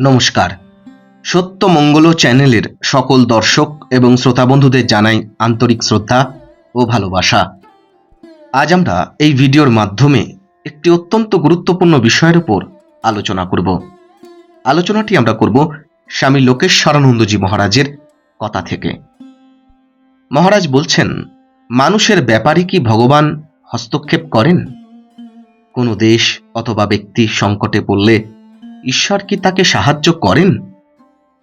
নমস্কার। সত্য মঙ্গল চ্যানেলের সকল দর্শক এবং শ্রোতা বন্ধুদের জানাই আন্তরিক শ্রদ্ধা ও ভালোবাসা। আজ আমরা এই ভিডিওর মাধ্যমে একটি অত্যন্ত গুরুত্বপূর্ণ বিষয়ের উপর আলোচনা করব। আলোচনাটি আমরা করব স্বামী লোকেশ্বরানন্দজি মহারাজের কথা থেকে। মহারাজ বলছেন, মানুষের ব্যাপারে কি ভগবান হস্তক্ষেপ করেন? কোনো দেশ অথবা ব্যক্তি সংকটে পড়লে ঈশ্বর কি তাকে সাহায্য করেন?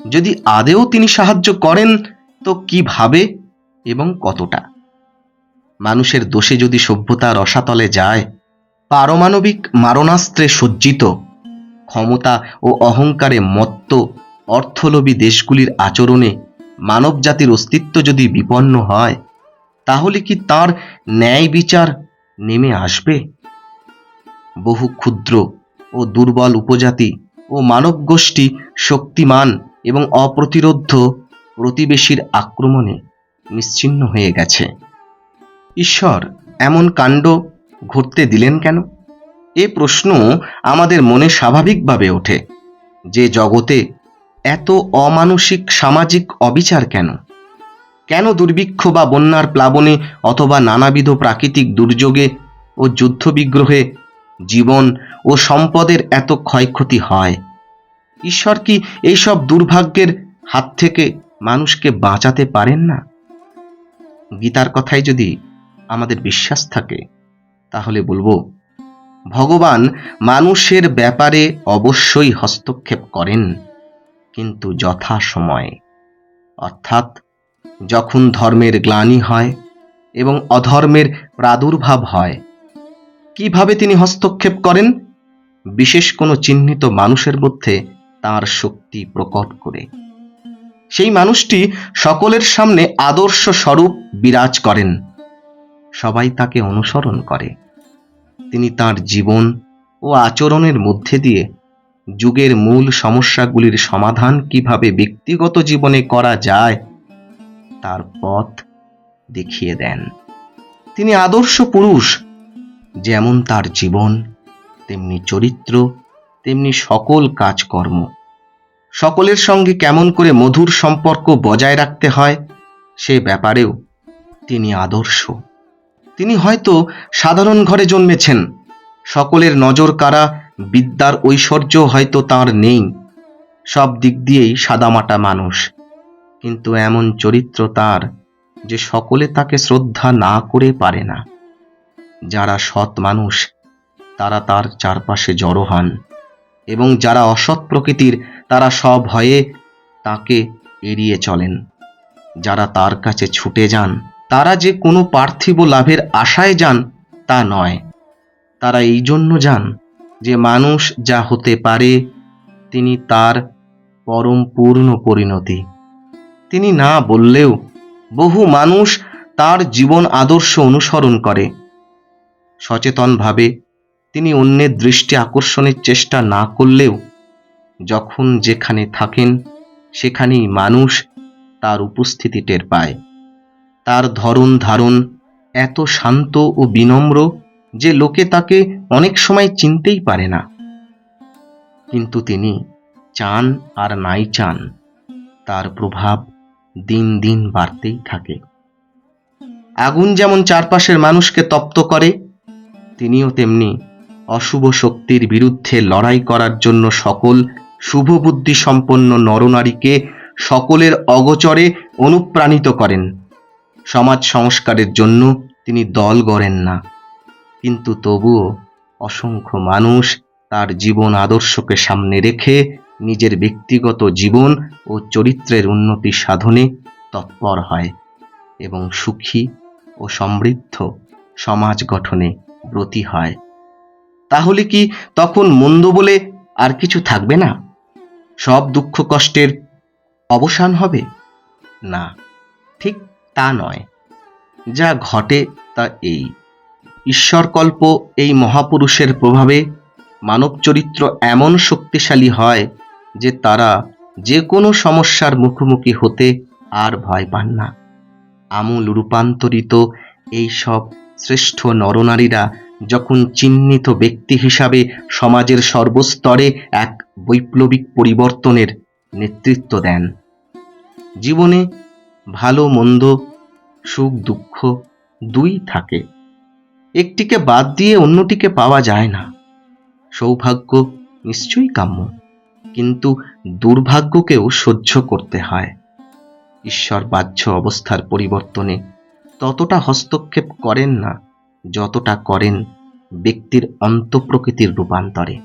যদি আদেও তিনি সাহায্য করেন, তো কীভাবে এবং কতটা? মানুষের দোষে যদি সভ্যতা রসাতলে যায়, পারমাণবিক মারণাস্ত্রে সজ্জিত, ক্ষমতা ও অহংকারে মত্ত, অর্থলোভী দেশগুলির আচরণে মানবজাতির অস্তিত্ব যদি বিপন্ন হয়, তাহলে কি তার ন্যায় বিচার নেমে আসবে? বহু ক্ষুদ্র ও দুর্বল উপজাতি ও মানব গোষ্ঠী শক্তিমান এবং অপ্রতিরোধ্য প্রতিবেশীর আক্রমণে নিশ্চিহ্ন হয়ে গেছে। ঈশ্বর এমন কাণ্ড ঘটতে দিলেন কেন? এ প্রশ্ন আমাদের মনে স্বাভাবিকভাবে ওঠে। যে জগতে এত অমানসিক সামাজিক অবিচার কেন? কেন দুর্ভিক্ষ বা বন্যার প্লাবনে অথবা নানাবিধ প্রাকৃতিক দুর্যোগে ও যুদ্ধবিগ্রহে জীবন ও সম্পদের এত ক্ষয়ক্ষতি হয়। ঈশ্বর কি এইসব দুর্ভাগ্যের হাত থেকে মানুষকে বাঁচাতে পারেন না? গীতার কথায় যদি আমাদের বিশ্বাস থাকে, তাহলে বলব, ভগবান মানুষের ব্যাপারে অবশ্যই হস্তক্ষেপ করেন, কিন্তু যথা সময়ে অর্থাৎ যখন ধর্মের গ্লানি হয় এবং অধর্মের প্রাদুর্ভাব হয় কীভাবে তিনি হস্তক্ষেপ করেন? বিশেষ কোনো চিহ্নিত মানুষের মধ্যে তার শক্তি প্রকট করে। সেই মানুষটি সকলের সামনে আদর্শ স্বরূপ বিরাজ করেন। সবাই তাকে অনুসরণ করে। তিনি তার জীবন ও আচরণের মধ্যে দিয়ে যুগের মূল সমস্যাগুলির সমাধান কীভাবে ব্যক্তিগত জীবনে করা যায়, তার পথ দেখিয়ে দেন। তিনি আদর্শ পুরুষ যেমন তার জীবন, তেমনি চরিত্র, তেমনি সকল কাজকর্ম। সকলের সঙ্গে কেমন করে মধুর সম্পর্ক বজায় রাখতে হয়, সে ব্যাপারেও তিনি আদর্শ। তিনি হয়তো সাধারণ ঘরে জন্মেছেন, সকলের নজর কাড়া বিদ্যার ঐশ্বর্য হয়তো তার নেই, সব দিক দিয়েই সাদামাটা মানুষ। কিন্তু এমন চরিত্র তার যে সকলে তাকে শ্রদ্ধা না করে পারে না। যারা সৎ মানুষ, তারা তার চারপাশে জড়ো হন এবং যারা অসৎ প্রকৃতির, তারা সব ভয়ে তাকে এড়িয়ে চলেন। যারা তার কাছে ছুটে যান, তারা যে কোনো পার্থিব লাভের আশায় যান, তা নয়। তারা এই জন্য যান যে মানুষ যা হতে পারে, তিনি তার পরম পূর্ণ পরিণতি। তিনি না বললেও বহু মানুষ তার জীবন আদর্শ অনুসরণ করে। সচেতনভাবে তিনি অন্যের দৃষ্টি আকর্ষণের চেষ্টা না করলেও যখন যেখানে থাকেন, সেখানেই মানুষ তার উপস্থিতি টের পায়। তার ধরন ধারণ এত শান্ত ও বিনম্র যে লোকে তাকে অনেক সময় চিনতেই পারে না। কিন্তু তিনি চান আর নাই চান, তার প্রভাব দিন দিন বাড়তেই থাকে। আগুন যেমন চারপাশের মানুষকে তপ্ত করে তিনিও তেমনি অশুভ শক্তির বিরুদ্ধে লড়াই করার জন্য সকল শুভ বুদ্ধি সম্পন্ন নরনারীকে সকলের অগোচরে অনুপ্রাণিত করেন। সমাজ সংস্কারের জন্য তিনি দল গড়েন না। কিন্তু তবুও অসংখ্য মানুষ তার জীবন আদর্শকে সামনে রেখে নিজের ব্যক্তিগত জীবন ও চরিত্রের উন্নতি সাধনে তৎপর হয় এবং সুখী ও সমৃদ্ধ সমাজ গঠনে ব্রতী হয়। তাহলে কি তখন মন্দ বলে আর কিছু থাকবে না? সব দুঃখ কষ্টের অবসান হবে? না, ঠিক তা নয়। যা ঘটে তা এই। ঈশ্বরকল্প এই মহাপুরুষের প্রভাবে মানব চরিত্র এমন শক্তিশালী হয় যে তারা যে কোনো সমস্যার মুখোমুখি হতে আর ভয় পান না। আমূল রূপান্তরিত এই সব শ্রেষ্ঠ নরনারীরা যখন চিহ্নিত ব্যক্তি হিসাবে সমাজের সর্বস্তরে এক বৈপ্লবিক পরিবর্তনের নেতৃত্ব দেন। জীবনে ভালো, মন্দ, সুখ, দুঃখ দুই থাকে। একটিকে বাদ দিয়ে অন্যটিকে পাওয়া যায় না। সৌভাগ্য নিশ্চয়ই কাম্য, কিন্তু দুর্ভাগ্যকেও সহ্য করতে হয়। ঈশ্বর বাহ্য অবস্থার পরিবর্তনে ততটা হস্তক্ষেপ করেন না যতটা করেন ব্যক্তির অন্তঃপ্রকৃতির রূপান্তরে।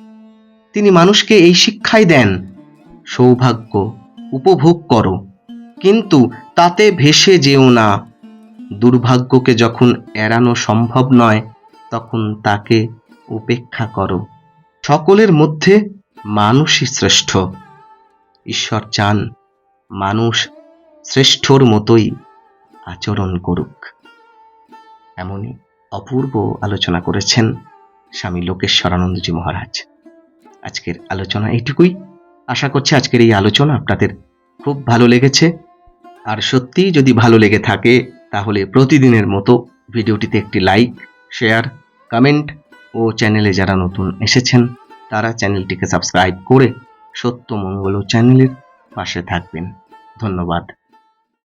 তিনি মানুষকে এই শিক্ষাই দেন, সৌভাগ্য উপভোগ করো, কিন্তু তাতে ভেসে যেও না। দুর্ভাগ্যকে যখন এড়ানো সম্ভব নয়, তখন তাকে উপেক্ষা করো। সকলের মধ্যে মানুষই শ্রেষ্ঠ। ঈশ্বর চান মানুষ শ্রেষ্ঠর মতোই আচরণ করুক। এমনই অপূর্ব আলোচনা করেছেন স্বামী লোকেশ্বরানন্দজি মহারাজ। আজকের আলোচনা এইটুকুই। আশা করছি আজকের এই আলোচনা আপনাদের খুব ভালো লেগেছে। আর সত্যিই যদি ভালো লেগে থাকে, তাহলে প্রতিদিনের মতো ভিডিওটিতে একটি লাইক, শেয়ার, কমেন্ট ও চ্যানেলে যারা নতুন এসেছেন, তারা চ্যানেলটিকে সাবস্ক্রাইব করে সত্যমঙ্গল চ্যানেলের পাশে থাকবেন। ধন্যবাদ।